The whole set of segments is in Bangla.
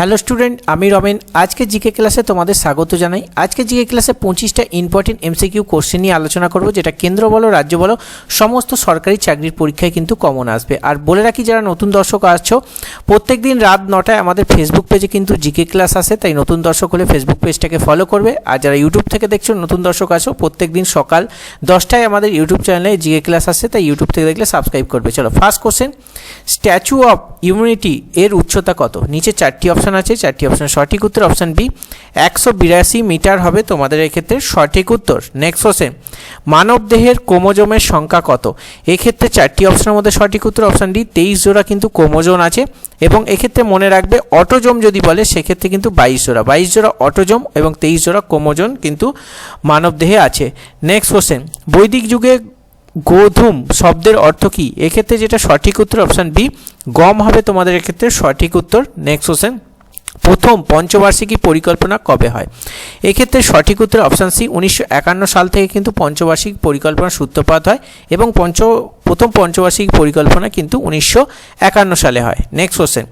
হ্যালো স্টুডেন্ট আমি রমেন। আজকে জিকে ক্লাসে তোমাদের স্বাগত জানাই। আজকে জিকে ক্লাসে পঁচিশটা ইম্পর্টেন্ট এমসিকিউ কোশ্চেন নিয়ে আলোচনা করব, যেটা কেন্দ্র বলো, রাজ্য বলো, সমস্ত সরকারি চাকরির পরীক্ষায় কিন্তু কমন আসবে। আর বলে রাখি, যারা নতুন দর্শক আসছো প্রত্যেক দিন রাত নটায় আমাদের ফেসবুক পেজে কিন্তু জিকে ক্লাস আসে, তাই নতুন দর্শক হলে ফেসবুক পেজটাকে ফলো করবে। আর যারা ইউটিউব থেকে দেখছ, নতুন দর্শক আসো প্রত্যেক দিন সকাল দশটায় আমাদের ইউটিউব চ্যানেলে জিকে ক্লাস আসে, তাই ইউটিউব থেকে দেখলে সাবস্ক্রাইব করবে। চলো first question Statue of Unity এর উচ্চতা কত? নিচে চারটি অপশান আছে, চারটি অপশান সঠিক উত্তর অপশান বি একশো বিরাশি মিটার হবে তোমাদের এক্ষেত্রে সঠিক উত্তর। নেক্সট কোশ্চেন মানব দেহের ক্রোমোজোমের সংখ্যা কত? এক্ষেত্রে চারটি অপশানের মধ্যে সঠিক উত্তর অপশান ডি তেইশ জোড়া কিন্তু ক্রোমোজোম আছে এবং এক্ষেত্রে মনে রাখবে অটোজোম যদি বলে, সেক্ষেত্রে কিন্তু বাইশ জোড়া। বাইশ জোড়া অটোজোম এবং তেইশ জোড়া ক্রোমোজোম কিন্তু মানব দেহে আছে। নেক্সট কোশ্চেন বৈদিক যুগে গোধূম শব্দের অর্থ কী? এক্ষেত্রে যেটা সঠিক উত্তর অপশান বি গম হবে তোমাদের এক্ষেত্রে সঠিক উত্তর। নেক্সট কোশ্চেন প্রথম পঞ্চবার্ষিকী পরিকল্পনা কবে হয়? এক্ষেত্রে সঠিক উত্তর অপশান সি উনিশশো একান্ন সাল থেকে কিন্তু পঞ্চবার্ষিক পরিকল্পনা সূত্রপাত হয় এবং পঞ্চ, প্রথম পঞ্চবার্ষিক পরিকল্পনা কিন্তু উনিশশো একান্ন সালে হয়। নেক্সট কোশ্চেন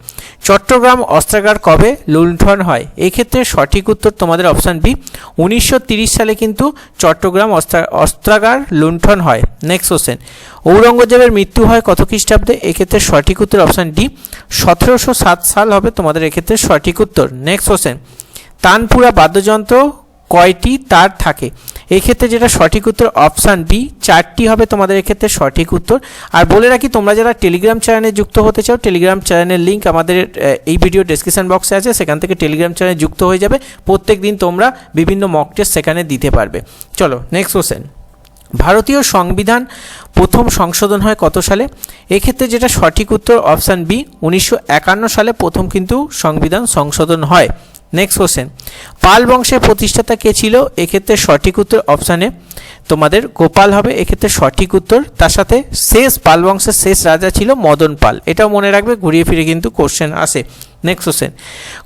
চট্টগ্রাম অস্ত্রাগার কবে লুণ্ঠন হয়? এক্ষেত্রে সঠিক উত্তর তোমাদের অপশান বি উনিশশো সালে কিন্তু চট্টগ্রাম অস্ত্রা, অস্ত্রাগার লুণ্ঠন হয়। নেক্সট কোশ্চেন ঔরঙ্গজেবের মৃত্যু হয় কত খ্রিস্টাব্দে? এক্ষেত্রে সঠিক উত্তর অপশান ডি সতেরোশো সাত সাল হবে। তোমাদের এক্ষেত্রে সঠিক উত্তর। নেক্সট কোশ্চেন তানপুরা বাদ্যযন্ত্র কয়টি? তার থাকে। এক্ষেত্রে যেটা সঠিক উত্তর অপশান বি চারটি হবে। তোমাদের এক্ষেত্রে সঠিক উত্তর। আর বলে রাখি, তোমরা যারা টেলিগ্রাম চ্যানেলে যুক্ত হতে চাও টেলিগ্রাম চ্যানেলের লিঙ্ক আমাদের এই ভিডিও ডেসক্রিপশন বক্সে আছে। সেখান থেকে টেলিগ্রাম চ্যানেলে যুক্ত হয়ে যাবে। প্রত্যেক দিন তোমরা বিভিন্ন মক টেস্ট সেখানে দিতে পারবে। চলো নেক্সট কোশ্চেন ভারতীয় সংবিধান প্রথম সংশোধন হয় কত সালে? এক্ষেত্রে যেটা সঠিক উত্তর অপশান বি, উনিশশো একান্ন সালে প্রথম কিন্তু সংবিধান সংশোধন হয়। নেক্সট কোশ্চেন পাল বংশের প্রতিষ্ঠাতা কে ছিল? এক্ষেত্রে সঠিক উত্তর অপশানে তোমাদের গোপাল হবে। এক্ষেত্রে সঠিক উত্তর, তার সাথে শেষ, পাল বংশের শেষ রাজা ছিল মদন পাল। এটাও মনে রাখবে, ঘুরিয়ে ফিরে কিন্তু কোশ্চেন আসে। নেক্সট কোশ্চেন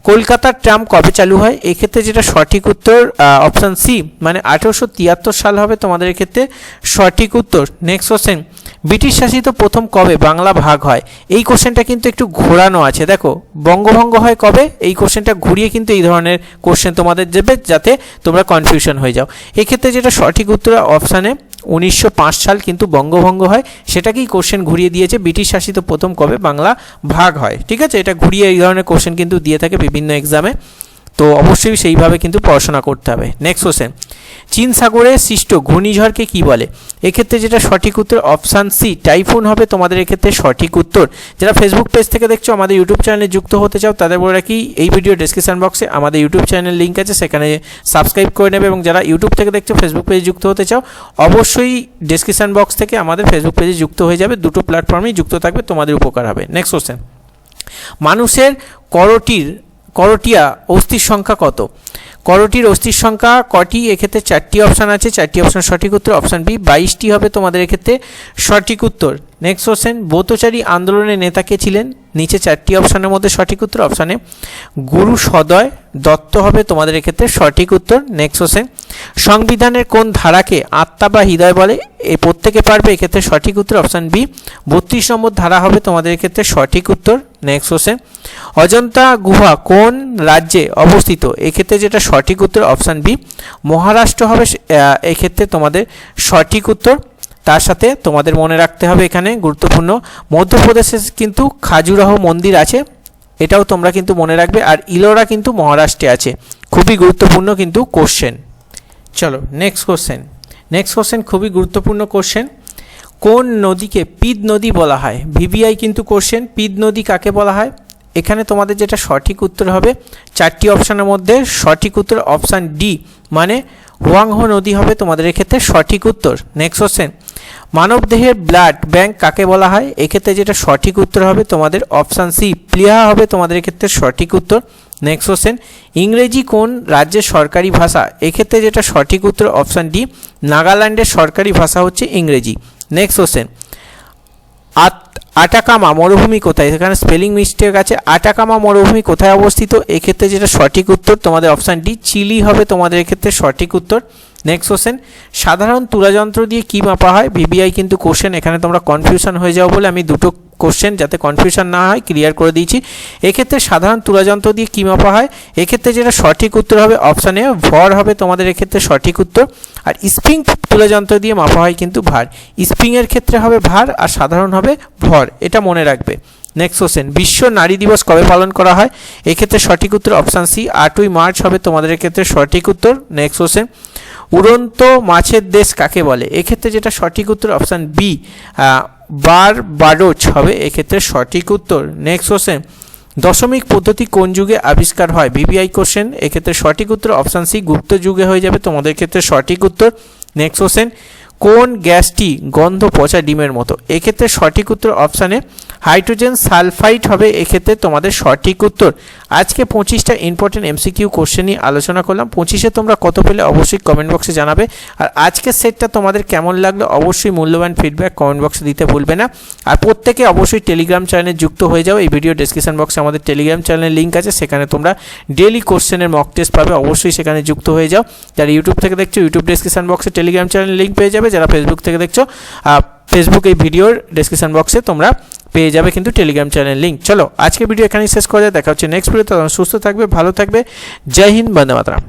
কলকাতার ট্রাম কবে চালু হয়? এক্ষেত্রে যেটা সঠিক উত্তর অপশান সি মানে আঠেরোশো তিয়াত্তর সাল হবে তোমাদের এক্ষেত্রে সঠিক উত্তর। নেক্সট কোশ্চেন ব্রিটিশ শাসিত প্রথম কবে বাংলা ভাগ হয়? এই কোশ্চেনটা কিন্তু একটু ঘোরানো আছে। দেখো, বঙ্গভঙ্গ হয় কবে? এই কোশ্চেনটা ঘুরিয়ে কিন্তু এই ধরনের কোশ্চেন তোমাদের দেবে যাতে তোমরা কনফিউশন হয়ে যাও। এক্ষেত্রে যেটা সঠিক উত্তর অপশানে উনিশশো পাঁচ সাল কিন্তু বঙ্গভঙ্গ হয়। সেটাকেই কোশ্চেন ঘুরিয়ে দিয়েছে। ব্রিটিশ শাসিত প্রথম কবে? বাংলা ভাগ হয়। ঠিক আছে? এটা ঘুরিয়ে এই ধরনের কোশ্চেন কিন্তু দিয়ে থাকে বিভিন্ন এক্সামে তো অবশ্যই সেইভাবে কিন্তু পড়াশোনা করতে হবে। নেক্সট কোশ্চেন চীন সাগরে সৃষ্ট ঘূর্ণিঝড়কে কি বলে? এক্ষেত্রে যেটা সঠিক উত্তর, অপশান সি, টাইফুন হবে। তোমাদের এক্ষেত্রে সঠিক উত্তর। যারা ফেসবুক পেজ থেকে দেখছ, আমাদের ইউটিউব চ্যানেলে যুক্ত হতে চাও, তাদের বলে রাখি, এই ভিডিও ডিসক্রিপশন বক্সে আমাদের ইউটিউব চ্যানেল লিঙ্ক আছে, সেখানে সাবস্ক্রাইব করে নেবে এবং যারা ইউটিউব থেকে দেখছ ফেসবুক পেজে যুক্ত হতে চাও, অবশ্যই ডিসক্রিপশন বক্স থেকে আমাদের ফেসবুক পেজে যুক্ত হয়ে যাবে। দুটো প্ল্যাটফর্মেই যুক্ত থাকবে, তোমাদের উপকার হবে। নেক্সট কোশ্চেন মানুষের করটির, করটিয়া অস্থির সংখ্যা কত? করটির অস্থির সংখ্যা কটি এক্ষেত্রে চারটি অপশান আছে, চারটি অপশান সঠিক উত্তর অপশান বি বাইশটি হবে তোমাদের এক্ষেত্রে সঠিক উত্তর। নেক্সট কোশ্চেন বৌতচারী আন্দোলনের নেতা কে ছিলেন? নিচে চারটি অপশানের মধ্যে সঠিক উত্তর, অপশানে গুরু সদয় দত্ত হবে তোমাদের এক্ষেত্রে সঠিক উত্তর। নেক্সট কোশ্চেন, সংবিধানের কোন ধারাকে আত্মা বা হৃদয় বলে? এ প্রত্যেকে পারবে এক্ষেত্রে সঠিক উত্তর, অপশান বি, বত্রিশ নম্বর ধারা হবে তোমাদের এক্ষেত্রে সঠিক উত্তর। নেক্সট কোশ্চেন, অজন্তা গুহা কোন রাজ্যে অবস্থিত? এক্ষেত্রে যেটা সঠিক উত্তর, অপশান বি, মহারাষ্ট্র হবে এক্ষেত্রে তোমাদের সঠিক উত্তর। তার সাথে তোমাদের মনে রাখতে হবে এখানে গুরুত্বপূর্ণ। মধ্যপ্রদেশে কিন্তু খাজুরাহ মন্দির আছে, এটাও তোমরা কিন্তু মনে রাখবে। আর ইলোরা কিন্তু মহারাষ্ট্রে আছে। খুবই গুরুত্বপূর্ণ কিন্তু কোশ্চেন চলো নেক্সট কোশ্চেন নেক্সট কোশ্চেন খুবই গুরুত্বপূর্ণ কোশ্চেন কোন নদীকে পিদ নদী বলা হয়? ভিভিআই কিন্তু কোশ্চেন পিদ নদী কাকে বলা হয়? এখানে তোমাদের যেটা সঠিক উত্তর হবে, চারটি অপশানের মধ্যে সঠিক উত্তর অপশান ডি মানে হোয়াংহো নদী হবে তোমাদের এক্ষেত্রে সঠিক উত্তর। নেক্সট কোশ্চেন মানবদেহের ব্লাড ব্যাংক কাকে বলা হয়? এক্ষেত্রে যেটা সঠিক উত্তর হবে তোমাদের অপশান সি প্লিহা হবে তোমাদের এক্ষেত্রে সঠিক উত্তর। নেক্সট কোশ্চেন ইংরেজি কোন রাজ্যের সরকারি ভাষা? এক্ষেত্রে যেটা সঠিক উত্তর অপশান ডি নাগাল্যান্ডের সরকারি ভাষা হচ্ছে ইংরেজি। নেক্সট কোশ্চেন আট আটাকামা মরুভূমি কোথায়? এখানে স্পেলিং মিস্টেক আছে। আটাকামা মরুভূমি কোথায় অবস্থিত? এক্ষেত্রে যেটা সঠিক উত্তর, তোমাদের অপশান ডি চিলি হবে তোমাদের এক্ষেত্রে সঠিক উত্তর। নেক্সট কোশ্চেন সাধারণ তুলাযন্ত্র দিয়ে কী মাপা হয়? বিবিআই কিন্তু কোশ্চেন এখানে তোমরা কনফিউশন হয়ে যাও বলে আমি দুটো কোশ্চেন যাতে কনফিউশন না হয় ক্লিয়ার করে দিয়েছি। এক্ষেত্রে সাধারণ তুলাযন্ত্র দিয়ে কী মাপা হয়? এক্ষেত্রে যেটা সঠিক উত্তর হবে অপশান ভর হবে তোমাদের এক্ষেত্রে সঠিক উত্তর। আর স্প্রিং তুলাযন্ত্র দিয়ে মাপা হয় কিন্তু ভার স্প্রিংয়ের ক্ষেত্রে হবে ভার আর সাধারণ হবে ভর এটা মনে রাখবে। নেক্সট কোশ্চেন বিশ্ব নারী দিবস কবে পালন করা হয়? এক্ষেত্রে সঠিক উত্তর অপশান সি আটই মার্চ হবে তোমাদের ক্ষেত্রে সঠিক উত্তর। নেক্সট কোশ্চেন উড়ন্ত মাছের দেশ কাকে বলে? এক্ষেত্রে যেটা সঠিক উত্তর অপশান বি বার বারোচ হবে। এক্ষেত্রে সঠিক উত্তর। নেক্সট কোশ্চেন দশমিক পদ্ধতি কোন যুগে আবিষ্কার হয়? বিবিআই কোশ্চেন এক্ষেত্রে সঠিক উত্তর অপশান সি গুপ্ত যুগে হয়ে যাবে। তোমাদের ক্ষেত্রে সঠিক উত্তর। নেক্সট কোশ্চেন কোন গ্যাসটি গন্ধ পচা ডিমের মতো? এক্ষেত্রে সঠিক উত্তর অপশানে হাইড্রোজেন সালফাইড হবে। এক্ষেত্রে তোমাদের সঠিক উত্তর। আজকে পঁচিশটা ইম্পর্টেন্ট এমসিকিউ কোশ্চেন নিয়ে আলোচনা করলাম। পঁচিশে তোমরা কত পেলে অবশ্যই কমেন্ট বক্সে জানাবে। আর আজকের সেটটা তোমাদের কেমন লাগল অবশ্যই মূল্যবান ফিডব্যাক কমেন্ট বক্সে দিতে ভুলবে না। আর প্রত্যেকে অবশ্যই টেলিগ্রাম চ্যানেলে যুক্ত হয়ে যাও। এই ভিডিও ডিসক্রিপশন বক্সে আমাদের টেলিগ্রাম চ্যানেলের লিঙ্ক আছে। সেখানে তোমরা ডেলি কোশ্চেনের মক টেস্ট পাবে। অবশ্যই সেখানে যুক্ত হয়ে যাও। যারা ইউটিউব থেকে দেখছ ইউটিউব ডিসক্রিপশন বক্সে টেলিগ্রাম চ্যানেলের লিঙ্ক পেয়ে যাবে। যারা ফেসবুক থেকে দেখছ ফেসবুক এই ভিডিওর ডিসক্রিপশন বক্সে তোমরা পেয়ে যাবে কিন্তু টেলিগ্রাম চ্যানেল লিঙ্ক চলো, আজকে ভিডিও এখানেই শেষ করে দেখা হচ্ছে নেক্সট ভিডিও সুস্থ থাকবে, ভালো থাকবে, জয় হিন্দ, বন্দে মাতরম।